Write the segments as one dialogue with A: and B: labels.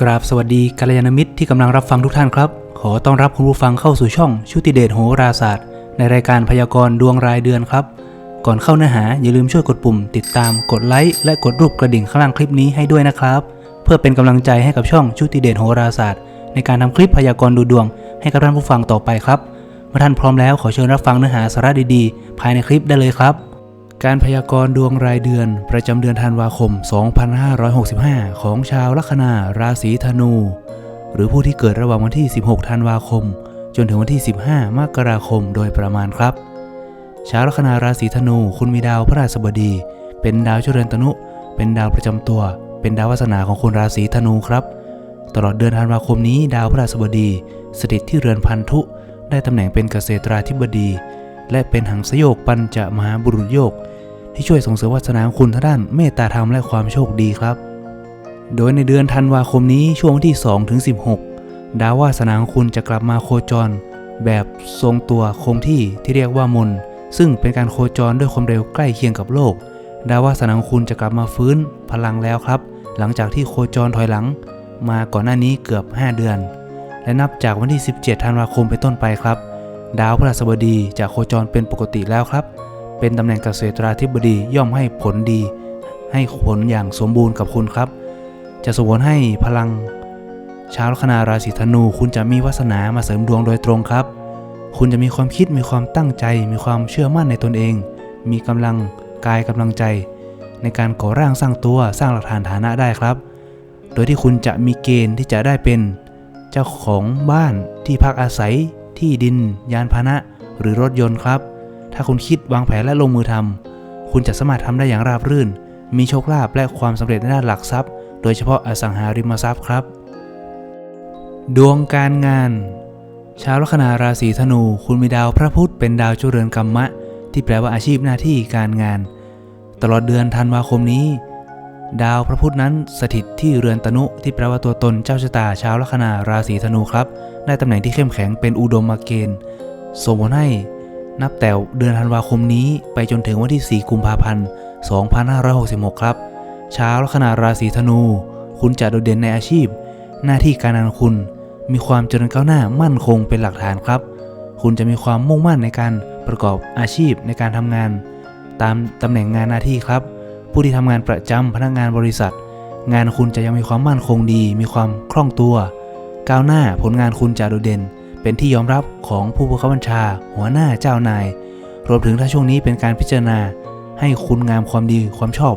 A: กราบสวัสดีกัลยาณมิตรที่กำลังรับฟังทุกท่านครับ ขอต้อนรับคุณผู้ฟังเข้าสู่ช่องชุติเดชโหราศาสตร์ ในรายการพยากรณ์ดวงรายเดือนครับ ก่อนเข้าเนื้อหาอย่าลืมช่วยกดปุ่ม ติดตามกดไลค์และกดรูปกระดิ่งข้างล่างคลิปนี้ให้ด้วยนะครับ เพื่อเป็นกำลังใจให้กับช่องชุติเดชโหราศาสตร์ ในการทำคลิปพยากรณ์ดูดวง ให้กับท่านผู้ฟังต่อไปครับเมื่อท่านพร้อมแล้วขอเชิญรับฟังเนื้อหาสาระดีๆ ภายในคลิปได้เลยครับ การพยากรณ์ดวงรายเดือนประจำเดือนธันวาคม 2565 ของชาวลัคนาราศีธนู หรือผู้ที่เกิดระหว่างวันที่ 16 ธันวาคม จนถึงวันที่ 15 มกราคมโดยประมาณครับ ชาวลัคนาราศีธนูคุณมีดาวพระราชบดี เป็นดาวเจริญตนุ เป็นดาวประจำตัว เป็นดาววาสนาของคนราศีธนูครับ ตลอดเดือนธันวาคมนี้ดาวพระราชบดี สถิตที่เรือนพันธุ ได้ตำแหน่งเป็นเกษตราธิบดี และเป็นหังสโยกปัญจมหาบุรุษโยก ที่ช่วยส่งเสริมวาสนาของคุณทางด้านเมตตาธรรมและความโชคดีครับ โดยในเดือนธันวาคมนี้ช่วงที่2ถึง16 ดาววาสนาของคุณจะกลับมาโคจร แบบทรงตัวคงที่ที่เรียกว่ามน ซึ่งเป็นการโคจรด้วยความเร็วใกล้เคียงกับโลก ดาววาสนาของคุณจะกลับมาฟื้นพลังแล้วครับ หลังจากที่โคจรถอยหลัง มาก่อนหน้านี้เกือบ 5 เดือน และนับจากวันที่ 17 ธันวาคมเป็นต้นไปครับ ดาวพฤหัสบดีจะโคจรเป็นปกติแล้วครับ เป็นตำแหน่งเกษตราธิบดีย่อมให้ผลดี ให้ผลอย่างสมบูรณ์กับคุณครับ จะส่งผลให้พลัง ชาวลัคนาราศีธนู คุณจะมีวาสนามาเสริมดวงโดยตรงครับ คุณจะมีความคิดมีความตั้งใจ มีความเชื่อมั่นในตนเอง มีกำลังกายกำลังใจ ในการก่อร่างสร้างตัวสร้างหลักฐานฐานะได้ครับ โดยที่คุณจะมีเกณฑ์ที่จะได้เป็น เจ้าของบ้านที่พักอาศัย ที่ดิน ยานพาหนะ หรือรถยนต์ครับ ถ้าคุณคิดวางแผนและลงมือทำคุณจะสามารถทำได้อย่างราบรื่น มีโชคลาภและความสำเร็จในด้านหลักทรัพย์ โดยเฉพาะอสังหาริมทรัพย์ครับ ดวงการงาน ชาวลัคนาราศีธนู คุณมีดาวพระพุธเป็นดาวเจริญกรรมะ ที่แปลว่าอาชีพหน้าที่การงาน ตลอดเดือนธันวาคมนี้ ดาวพระพุธนั้นสถิตที่เรือนตนุที่แปลว่าตัวตนเจ้าชะตาชาวลัคนาราศีธนูครับ ได้ตำแหน่งที่เข้มแข็งเป็นอุดมมาเกณฑ์ส่งผลให้ นับแต่เดือนธันวาคมนี้ไปจนถึงวันที่ 4 กุมภาพันธ์ 2566 ครับ ชาวลัคนาราศีธนู คุณจะโดดเด่นในอาชีพ หน้าที่การงานคุณ มีความเจริญก้าวหน้ามั่นคงเป็นหลักฐานครับ คุณจะมีความมุ่งมั่นในการประกอบอาชีพในการทำงาน ตามตำแหน่งงานหน้าที่ครับ ผู้ที่ทำงานประจำพนักงานบริษัท งานคุณจะยังมีความมั่นคงดี มีความคล่องตัว ก้าวหน้าผลงานคุณจะโดดเด่น เป็นที่ยอมรับของผู้บังคับบัญชา หัวหน้าเจ้านาย รวมถึงถ้าช่วงนี้เป็นการพิจารณา ให้คุณงามความดีความชอบ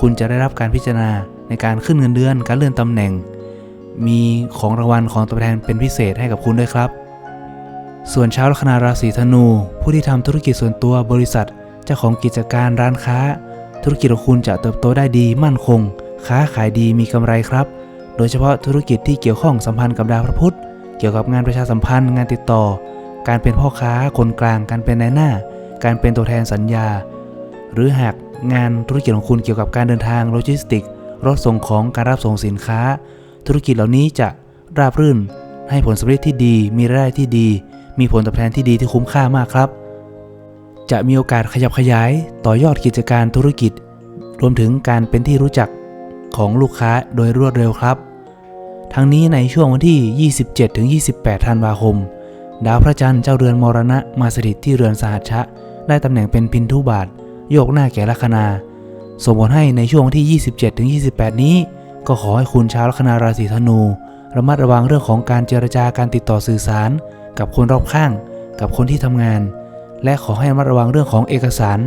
A: คุณจะได้รับการพิจารณาในการขึ้นเงินเดือนการเลื่อนตำแหน่ง มีของรางวัลของตอบแทนเป็นพิเศษให้กับคุณด้วยครับ ส่วนชาวลัคนาราศีธนู ผู้ที่ทำธุรกิจส่วนตัวบริษัท เจ้าของกิจการร้านค้า ธุรกิจของคุณจะเติบโตได้ดีมั่นคง ค้าขายดีมีกำไรครับ โดยเฉพาะธุรกิจที่เกี่ยวข้องสัมพันธ์กับดาวพระพุธ เกี่ยวกับงานประชาสัมพันธ์งานติดต่อ การเป็นพ่อค้าคนกลาง การเป็นนายหน้า การเป็นตัวแทนสัญญา หรือหากงานธุรกิจของคุณเกี่ยวกับการเดินทางโลจิสติกส์รถส่งของการรับส่งสินค้า ธุรกิจเหล่านี้จะราบรื่น ให้ผลสำเร็จที่ดี มีรายได้ที่ดี มีผลตอบแทนที่ดีที่คุ้มค่ามากครับ จะมีโอกาสขยับขยายต่อยอดกิจการธุรกิจ รวมถึงการเป็นที่รู้จักของลูกค้าโดยรวดเร็วครับ ทั้งนี้ในช่วงวันที่ 27-28 ธันวาคม ดาวพระจันทร์เจ้าเรือนมรณะมาสถิตที่เรือนสหัชชะ ได้ตำแหน่งเป็นพินทุบาท โยกหน้าแก่ลัคนาส่งผลให้ในช่วงวันที่ 27-28 นี้ ก็ขอให้คุณชาวลัคนาราศีธนู ระมัดระวังเรื่องของการเจรจาการติดต่อสื่อสาร กับคนรอบข้าง กับคนที่ทำงาน และขอให้ระมัดระวังเรื่องของเอกสาร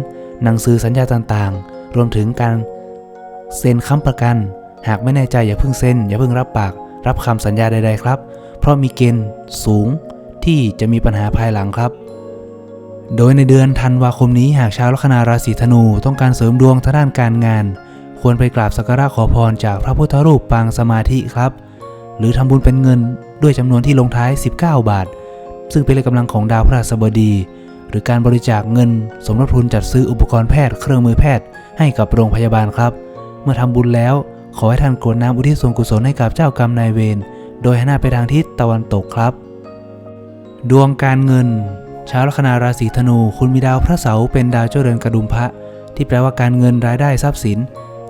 A: หนังสือสัญญาต่างๆ รวมถึงการเซ็นค้ำประกัน หากไม่แน่ใจอย่าเพิ่งเซ็นอย่าเพิ่งรับปาก รับคำสัญญาใดๆครับ เพราะมีเกณฑ์สูงที่จะมีปัญหาภายหลังครับ โดยในเดือนธันวาคมนี้หากชาวลัคนาราศีธนูต้องการเสริมดวงทางด้านการงาน ควรไปกราบสักการะขอพรจากพระพุทธรูปปางสมาธิครับ หรือทำบุญเป็นเงินด้วยจำนวนที่ลงท้าย 19 บาท ซึ่งเป็นเลขกำลังของดาวพฤหัสบดี หรือการบริจาคเงิน สมทบทุนจัดซื้ออุปกรณ์แพทย์ เครื่องมือแพทย์ให้กับโรงพยาบาลครับ เมื่อทำบุญแล้ว ขอให้ท่านกรวดน้ำอุทิศส่วนกุศลให้กับเจ้ากรรมนายเวร โดยให้หน้าไปทางทิศตะวันตกครับ ดวงการเงิน ชาวลัคนาราศีธนู คุณมีดาวพระเสาร์เป็นดาวเจ้าเรือนกระดุมพระ ที่แปลว่าการเงินรายได้ทรัพย์สิน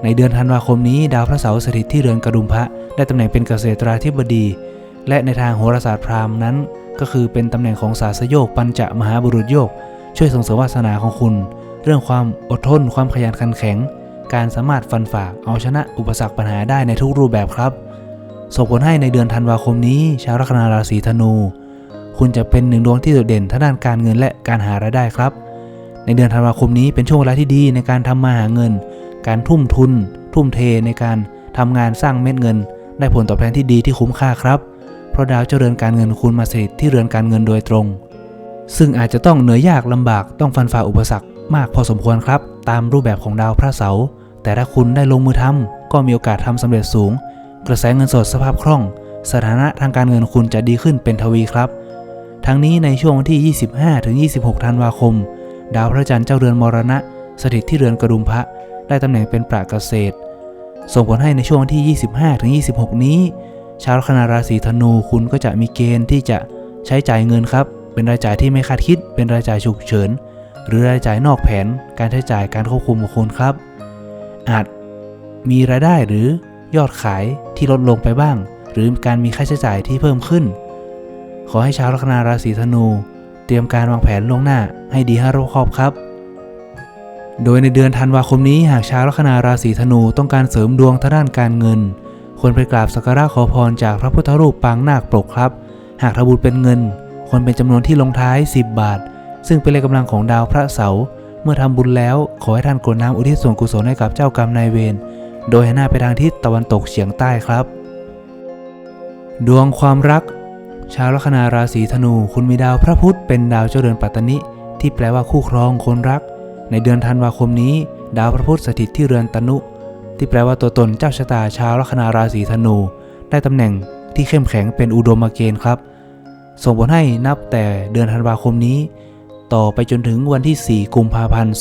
A: ในเดือนธันวาคมนี้ ดาวพระเสาร์สถิตที่เรือนกระดุมพระ ได้ตำแหน่งเป็นเกษตราธิบดี และในทางโหราศาสตร์พราหมณ์นั้น ก็คือเป็นตำแหน่งของศาสโยกปัญจมหาบุรุษโยก ช่วยส่งเสริมวาสนาของคุณ เรื่องความอดทน ความขยันขันแข็ง การสามารถฟันฝ่าเอาชนะอุปสรรคปัญหาได้ในทุกรูปแบบครับ ส่งผลให้ในเดือนธันวาคมนี้ ชาวลัคนาราศีธนู คุณจะเป็นหนึ่งดวงที่โดดเด่นทางด้านการเงินและการหารายได้ครับ ในเดือนธันวาคมนี้เป็นช่วงเวลาที่ดีในการทำมาหาเงิน การทุ่มทุน ทุ่มเทในการทำงานสร้างเม็ดเงิน ได้ผลตอบแทนที่ดีที่คุ้มค่าครับ ราะดาวเจ้าเรือนการเงินคุณมาสถิตที่เรือนการเงินโดยตรง ซึ่งอาจจะต้องเหนื่อยยากลำบากต้องฟันฝ่าอุปสรรคมากพอสมควรครับ ตามรูปแบบของดาวพระเสาร์แต่ถ้าคุณได้ลงมือทำก็มีโอกาสทำสำเร็จสูง กระแสเงินสดสภาพคล่อง สถานะทางการเงินคุณจะดีขึ้นเป็นทวีครับ ทั้งนี้ในช่วงวันที่ 25ถึง26 ธันวาคม ดาวพระจันทร์เจ้าเรือนมรณะ สถิตที่เรือนกระดุมพระได้ตำแหน่งเป็นปราเกษตร ส่งผลให้ในช่วงวันที่ 25ถึง26 นี้ ชาวลัคนาราศีธนูคุณก็จะมีเกณฑ์ที่จะใช้จ่ายเงินครับ เป็นรายจ่ายที่ไม่คาดคิด เป็นรายจ่ายฉุกเฉิน หรือรายจ่ายนอกแผน การใช้จ่ายการควบคุมของคุณครับ อาจมีรายได้หรือยอดขายที่ลดลงไปบ้าง หรือการมีค่าใช้จ่ายที่เพิ่มขึ้น ขอให้ชาวลัคนาราศีธนู เตรียมการวางแผนล่วงหน้าให้ดีให้รอบคอบครับ โดยในเดือนธันวาคมนี้หากชาวลัคนาราศีธนูต้องการเสริมดวงทางด้านการเงิน ควรไปกราบสักการะขอพรจากพระพุทธรูปปางนาคปกครับ หากทบุญเป็นเงิน ควรเป็นจำนวนที่ลงท้าย 10 บาท ซึ่งเป็นเลขกำลังของดาวพระเสาร์เมื่อทำบุญแล้วขอให้ท่านกรวดน้ำอุทิศส่วนกุศลให้กับเจ้ากรรมนายเวรโดยให้หน้าไปทางทิศตะวันตกเฉียงใต้ครับ ดวงความรัก ชาวลัคนาราศีธนู คุณมีดาวพระพุธเป็นดาวเจ้าเรือนปัตตนิที่แปลว่าคู่ครองคนรัก ในเดือนธันวาคมนี้ ดาวพระพุธสถิตที่เรือนตนุ ที่แปลว่าตัวตนเจ้าชะตาชาวลัคนาราศีธนู ได้ตำแหน่งที่เข้มแข็งเป็นอุดมเกณฑ์ครับ ส่งผลให้นับแต่เดือนธันวาคมนี้ ต่อไปจนถึงวันที่ 4 กุมภาพันธ์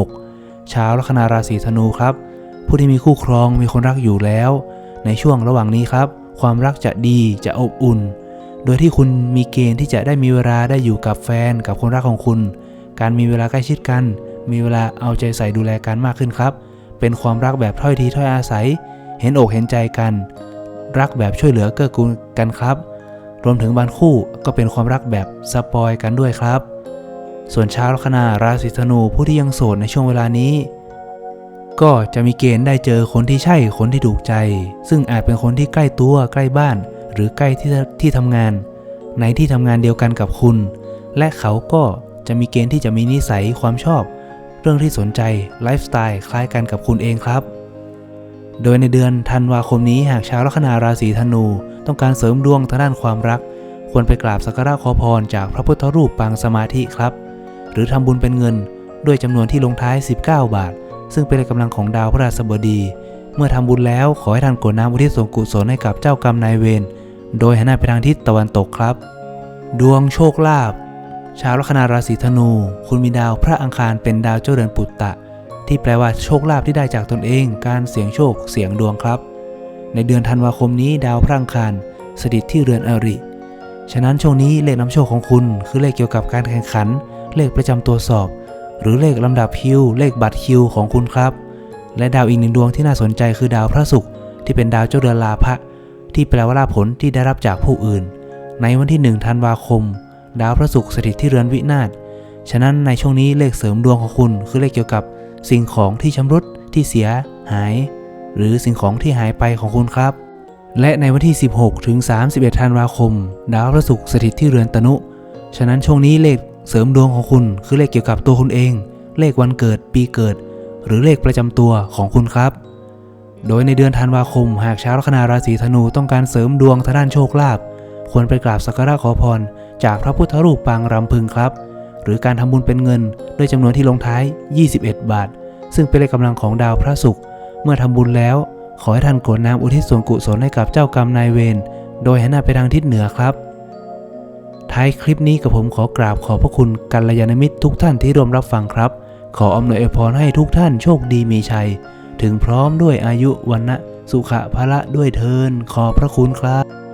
A: 2566 ชาวลัคนาราศีธนูครับ ผู้ที่มีคู่ครองมีคนรักอยู่แล้ว ในช่วงระหว่างนี้ครับ ความรักจะดีจะอบอุ่น โดยที่คุณมีเกณฑ์ที่จะได้มีเวลาได้อยู่กับแฟนกับคนรักของคุณ การมีเวลาใกล้ชิดกัน มีเวลาเอาใจใส่ดูแลกันมากขึ้นครับ เป็นความรักแบบถ้อยทีถ้อยอาศัย เห็นอกเห็นใจกัน รักแบบช่วยเหลือเกื้อกูลกันครับ รวมถึงบางคู่ก็เป็นความรักแบบสปอยกันด้วยครับ ส่วนชาวลัคนาราศีธนูผู้ที่ยังโสดในช่วงเวลานี้ ก็จะมีเกณฑ์ได้เจอคนที่ใช่คนที่ถูกใจ ซึ่งอาจเป็นคนที่ใกล้ตัวใกล้บ้าน หรือใกล้ที่ที่ทำงาน ในที่ทำงานเดียวกันกับคุณ และเขาก็จะมีเกณฑ์ที่จะมีนิสัยความชอบ รื่องที่สนใจไลฟ์สไตล์คล้ายกันกับคุณเองครับ โดยในเดือนธันวาคมนี้หากชาวลัคนาราศีธนู ต้องการเสริมดวงทางด้านความรัก ควรไปกราบสักการะขอพรจากพระพุทธรูปปางสมาธิครับ หรือทำบุญเป็นเงิน ด้วยจำนวนที่ลงท้าย 19 บาท ซึ่งเป็นกำลังของดาวพฤหัสบดี เมื่อทำบุญแล้วขอให้ท่านกรวดน้ำอุทิศส่วนกุศลให้กับเจ้ากรรมนายเวรโดยหันหน้าไปทางทิศตะวันตกครับ ดวงโชคลาภ ชาวลัคนาราศีธนู คุณมีดาวพระอังคารเป็นดาวเจ้าเรือนปุตตะ ที่แปลว่าโชคลาภที่ได้จากตนเอง การเสี่ยงโชคเสี่ยงดวงครับ ในเดือนธันวาคมนี้ดาวพระอังคารสถิตที่เรือนอริ ฉะนั้นช่วงนี้เลขนำโชคของคุณ คือเลขเกี่ยวกับการแข่งขัน เลขประจำตัวสอบ หรือเลขลำดับคิว เลขบัตรคิวของคุณครับ และดาวอีกหนึ่งดวงที่น่าสนใจคือดาวพระศุกร์ที่เป็นดาวเจ้าเรือนลาภะที่แปลว่าลาภผลที่ได้รับจากผู้อื่น ในวันที่1ธันวาคม ดาวพระศุกร์สถิตที่เรือนวินาศ ฉะนั้นในช่วงนี้เลขเสริมดวงของคุณ คือเลขเกี่ยวกับสิ่งของที่ชำรุดที่เสียหาย หรือสิ่งของที่หายไปของคุณครับ และในวันที่ 16 ถึง 31 ธันวาคม ดาวพระศุกร์สถิตที่เรือนตนุ ฉะนั้นช่วงนี้เลขเสริมดวงของคุณ คือเลขเกี่ยวกับตัวคุณเอง เลขวันเกิดปีเกิด หรือเลขประจำตัวของคุณครับโดยในเดือนธันวาคม หากชาวลัคนาราศีธนูต้องการเสริมดวงทางด้านโชคลาภควรไปกราบสักการะขอพร จากพระพุทธรูปปางรำพึงครับ หรือการทำบุญเป็นเงินด้วยจำนวนที่ลงท้าย 21 บาท ซึ่งเป็นเลขกำลังของดาวพระศุกร์เมื่อทำบุญแล้ว ขอให้ท่านกรวดน้ำอุทิศส่วนกุศลให้กับเจ้ากรรมนายเวรโดยหันหน้าไปทางทิศเหนือครับ ท้ายคลิปนี้กับผมขอกราบขอบพระคุณกัลยาณมิตรทุกท่านที่ร่วมรับฟังครับ ขออำนวยอพรให้ทุกท่านโชคดีมีชัย ถึงพร้อมด้วยอายุวันนะสุขะพละด้วยเทินขอบพระคุณครับ